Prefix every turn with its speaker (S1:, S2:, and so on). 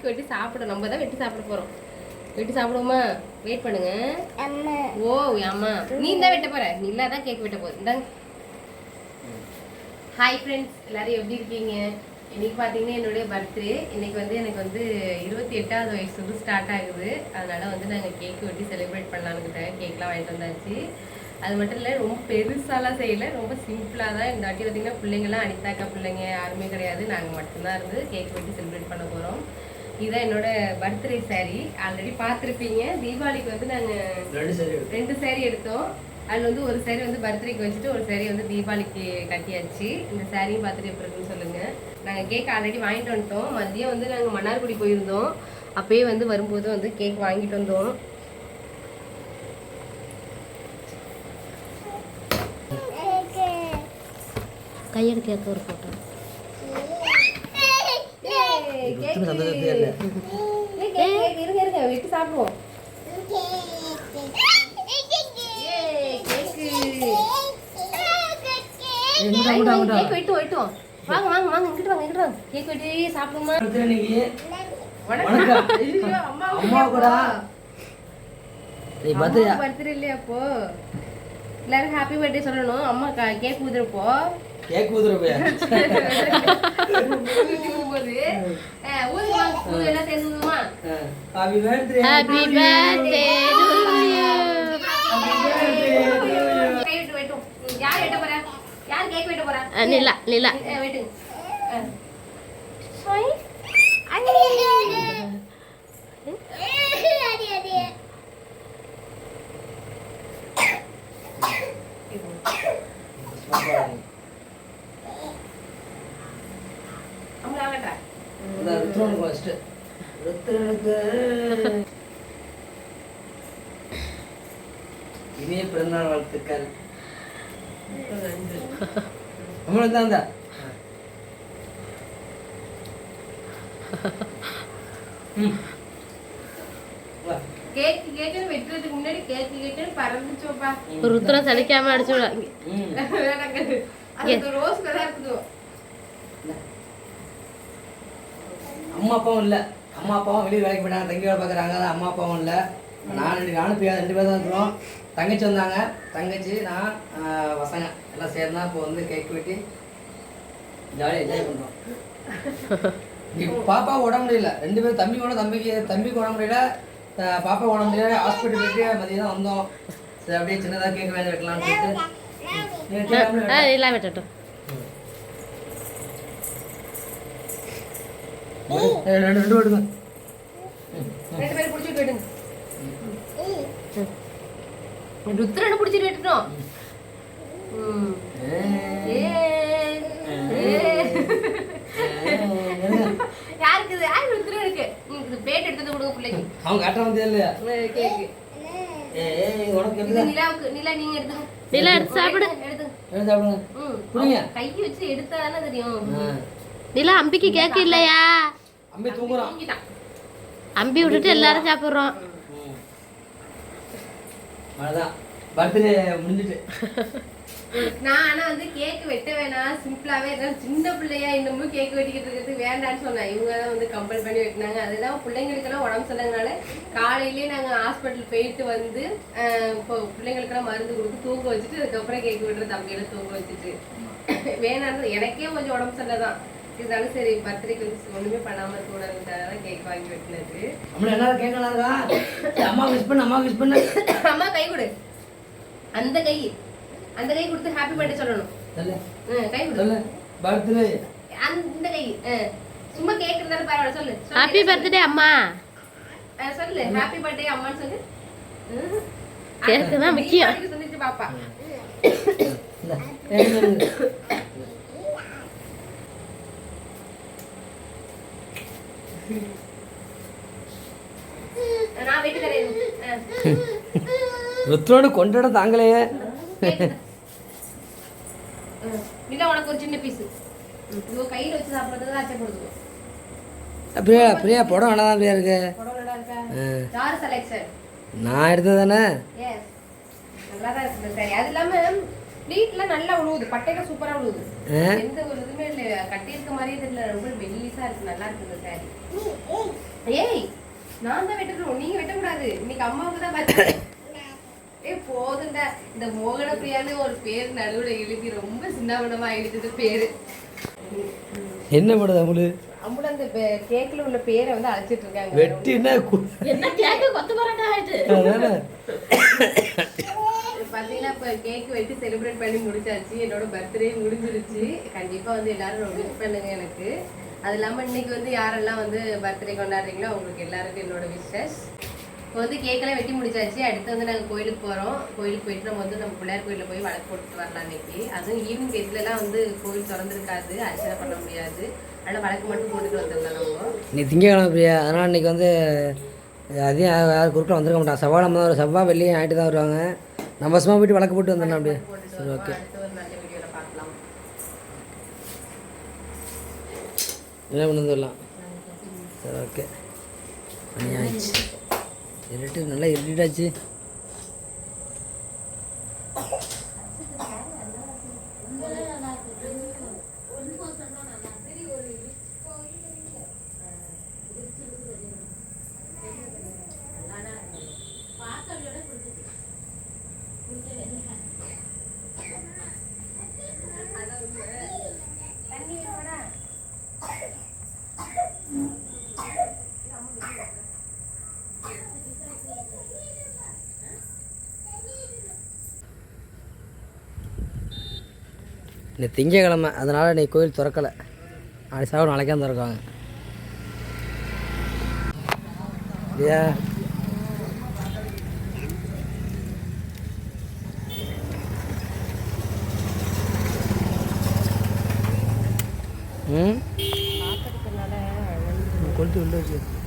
S1: Cake வெட்டி சாப்பிடும் நம்ம தான் வெட்டி சாப்பிட போறோம். வெட்டி சாப்பிடுவோமா வெயிட் பண்ணுங்க.
S2: அம்மா.
S1: ஓ ஆமா நீ தான் வெட்ட போற. நீ தான் கேக் வெட்ட போகுது இந்தாங்க. ஹாய் ஃப்ரெண்ட்ஸ் எல்லாரும் எப்படி இருக்கீங்க? இன்னைக்கு பார்த்தீங்கன்னா என்னுடைய பர்த்டே இன்னைக்கு வந்து எனக்கு வந்து இருபத்தி எட்டாவது வயசு வந்து ஸ்டார்ட் ஆகுது. அதனால வந்து நாங்கள் கேக் வெட்டி செலிப்ரேட் பண்ணலான்னு கேக்லாம் வாங்கிட்டு வந்தாச்சு. அது மட்டும் இல்லை ரொம்ப பெருசாலாம் செய்யலை. ரொம்ப சிம்பிளாக தான். இந்த வாட்டி பார்த்தீங்கன்னா பிள்ளைங்களாம் அனிதாக்கா பிள்ளைங்க யாருமே கிடையாது. நாங்கள் மட்டும்தான் இருந்து கேக் வெட்டி செலிப்ரேட் பண்ண போகிறோம் இதுதான் என்னோட பர்த்டே saree. ஆல்ரெடி பார்த்துருப்பீங்க. தீபாவளிக்கு வந்து நாங்கள்
S3: ரெண்டு சரி
S1: எடுத்தோம். அதில் வந்து ஒரு saree வந்து பர்த்டேக்கு வச்சுட்டு ஒரு saree வந்து தீபாவளிக்கு கட்டியாச்சு. இந்த சாரியும் பார்த்துட்டு எப்படி இருக்குன்னு சொல்லுங்க. நாங்கள் கேக் ஆல்ரெடி வாங்கிட்டு வந்துட்டோம். மதியம் வந்து நாங்கள் மன்னார்குடி போயிருந்தோம். அப்பயே வந்து வரும்போது வந்து கேக் வாங்கிட்டு வந்தோம். கையெடு கேட்க ஒரு போட்டோ
S3: ருத்ரன் சந்தோஷத்தையே இல்லை
S1: இருங்க இருங்க விட்டு சாப்பிடுவோம். வெட்டு வெட்டுவோம் வாங்க வாங்க வாங்க இங்கிட்டு வாங்க இங்கிட்டு வாங்க. கேக் வெட்டி சாப்பிடுமா அம்மா
S3: கூட.
S1: பர்த்டே. இல்லையா அப்போ? எல்லாரும் ஹாப்பி பர்த்டே சொல்லணும். அம்மா கேக் ஊதுறப்போ
S3: கேக் ஊதுற போய் ஹாப்பி பர்த்டே
S2: ஹாப்பி பர்த்டே
S1: யார் வெட்ட போறா யார் கேக் வெட்ட போறா
S2: நிலா நிலா.
S1: ஏ. அம்மா ஆகட்டா
S3: ருத்ரனுக்கு ஃபர்ஸ்ட் ருத்ரனுக்கு இனிய பிறந்தநாள் வாழ்த்துக்கள். நம்மளும் தான் தான் ம். வா.
S1: கேக்
S3: அம்மா அப்பாவும் இல்லை. அம்மா அப்பாவும் வெளியே வேலைக்கு போயிட்டாங்க தங்கி வேலை பார்க்குறாங்க அதான் அம்மா அப்பாவும் இல்லை. நான் ரெண்டு நானும் பிரியா ரெண்டு பேர் தான் இருக்கிறோம். தங்கச்சி வந்தாங்க. தங்கச்சி நான் பசங்க எல்லாம் சேர்ந்தா இப்போ வந்து கேக் வெட்டி ஜாலியாக என்ஜாய் பண்ணுறோம் பாப்பா உடம்பு முடியல. ரெண்டு பேரும் தம்பி கூட தம்பிக்கு தம்பிக்கு உடம்பு முடியல. பாப்பா உடம்பு முடியல. ஹாஸ்பிட்டல் போயிட்டு மதியம் தான் வந்தோம். சரி அப்படியே சின்னதாக கேக் வேலை வெட்டலாம்னு சொல்லிட்டு.
S2: எல்லாம் வெட்டட்டும்.
S3: ரெண்டு ரெண்டு ரெண்டு
S1: பேரும் ருத்ரனை. யாருக்கு யார் இது பிளேட் எடுத்து கொடுங்க பிள்ளைக்கு.
S3: அவங்க காட்ட வந்தே இல்லையா?
S1: கேக்கு.
S3: ஏய் உனக்கு
S1: இது
S3: எப்படி
S1: நிலாவுக்கு. நிலா நீங்க எடுத்துங்க
S2: நிலா எடுத்து சாப்பிடு.
S1: எடுத்துங்க
S3: எழுந்து சாப்பிடுங்க. புரியுங்க?
S1: கை வச்சு எடுத்தா தானே தெரியும்.
S2: நிலா அம்பிக்கு கேக்கு இல்லையா?
S3: அம்பி தூங்குறான்.
S2: அம்பி விட்டுட்டு எல்லாரும் சாப்பிடுறோம்.
S3: ம். அவ்வளவுதான் பர்த்டே முடிஞ்சிட்டு.
S1: நான் ஆனா வந்து கேக் வெட்ட வேணாம். சிம்பிளாவே இருந்தாலும் சின்ன பிள்ளையா இன்னமும் கேக் வெட்டிக்கிட்டு இருக்கிறது வேண்டாம்னு சொன்னேன். இவங்க தான் வந்து கம்பல் பண்ணி வெட்டினாங்க. அதுதான் பிள்ளைங்களுக்கெல்லாம் உடம்பு சரியில்லாதனால காலையிலேயே நாங்க ஹாஸ்பிட்டல் போயிட்டு வந்து ஆஹ், இப்போ பிள்ளைங்களுக்கெல்லாம் மருந்து கொடுத்து தூங்க வச்சுட்டு அதுக்கப்புறம் கேக் வெட்டுற தம்பியெல்லாம் தூங்க வச்சுட்டு. வேணாம் எனக்கே கொஞ்சம் உடம்பு சரியில்லை இருந்தாலும் சரி பர்த்டேக்கு வந்து ஒண்ணுமே பண்ணாம இருக்கக்கூடாதுக்காக கேக் வாங்கி வெட்டினது.
S3: நம்மள என்ன கேட்கலாம்க்கா அம்மா விஷ் பண்ணு அம்மா விஷ் பண்ணு.
S1: அம்மா கை கொடு. அந்த கை அந்த கை கொடுத்து ஹாப்பி பர்த்டே சொல்லணும். கை கொடு.
S3: சொல்லு. பர்த்டே
S1: அந்த கை. சும்மா கேக் இருந்தாலும் பரவாயில்ல சொல்லு.
S2: ஹாப்பி பர்த்டே அம்மா.
S1: சொல்லு. ஹாப்பி பர்த்டே அம்மான்னு சொல்லு.
S2: கேக்கு தான் முக்கியம்.
S1: சொல்லிச்சு பாப்பா
S3: இந்த எழுந்து
S1: நான் வெட்டி தரேன் ஆ.
S3: ருத்ரோடு கொண்டாட தாங்கலையே
S1: கேக்கு தா. ம். நிலா உனக்கு ஒரு சின்ன பீஸ் கையில வச்சு சாப்பிடுறதுக்கு தான் அச்சப்படுத்துவோம்
S3: பிரியா பிரியா படம் நல்லா தான் பிரியா இருக்கு? நான் எடுத்தது தானே
S1: எஸ் நல்லா தான் இருக்குது சரி அது இல்லாம வீட்ல நல்லா உழுவுது. பட்டையில சூப்பரா உழுவுது? எந்த ஒரு இதுவுமே இல்ல கட்டி இருக்க மாதிரியே தெரியல. ரொம்ப மெல்லிசா இருக்கு. நல்லா இருக்கு இந்த சாரி நான் தான் வெட்டணும் நீங்க வெட்டக்கூடாது. இன்னைக்கு அம்மாவுக்கு தான் பர்த்டே ஏ போதும்டா. இந்த மோகன பிரியான்னு ஒரு பேர் நடுவுல எழுதி ரொம்ப சின்னாபனமா எழுதிட்டு பேரு.
S3: என்ன பண்ணுது அவங்களுக்கு
S1: அம்முல அந்த கேக்ல உள்ள பேரை வந்து அழைச்சிட்டு இருக்காங்க.
S3: வெட்டினா
S2: என்ன கேக்கு கொத்து பரோட்டா ஆயிட்டு
S1: பார்த்தீங்கன்னா இப்போ கேக் வெட்டி செலிப்ரேட் பண்ணி முடிச்சாச்சு. என்னோட பர்த்டே முடிஞ்சிருச்சு. கண்டிப்பாக வந்து எல்லாரும் விஷ் பண்ணுங்க எனக்கு. அது இல்லாமல் இன்னைக்கு வந்து யாரெல்லாம் வந்து பர்த்டே கொண்டாடுறீங்களோ அவங்களுக்கு எல்லாருக்கும் என்னோட விஷஸ் இப்போ வந்து கேக்கெல்லாம் வெட்டி முடிச்சாச்சு. அடுத்து வந்து நாங்கள் கோயிலுக்கு போகிறோம் கோயிலுக்கு போயிட்டு நம்ம வந்து நம்ம பிள்ளையார் கோயிலில் போய் வழக்கு போட்டுட்டு வரலாம் இன்னைக்கு. அதுவும் ஈவினிங் டேஸ்லலாம் வந்து கோயில் திறந்துருக்காது. அர்ச்சனை பண்ண முடியாது. அதனால் வழக்கு மட்டும் போட்டுட்டு வந்துடலாம் நம்ம.
S3: நீ திங்கக்கிழமை பிரியா. அதனால் இன்னைக்கு வந்து அதையும் யாரும் யாரும் குறுக்கில் வந்திருக்க மாட்டான் செவ்வாய் நம்ம செவ்வாய் வெள்ளியும் ஆகிட்டு தான் வருவாங்க. நம்ம சும்மா போயிட்டு வழக்கு போட்டு வந்துடலாம் அப்படியே. சரி ஓகே. என்ன பண்ணி வந்துடலாம் சரி ஓகே. பண்ணியாச்சு இருட்டு நல்லா இருட்டாச்சு இன்னைக்கு திங்கக்கிழமை அதனால் இன்னைக்கு கோயில் திறக்கலை. நாளைக்கு சாப்பிட நாளைக்கே திறக்காங்க இல்லையா ம் கொளுத்து உள்ள வச்சு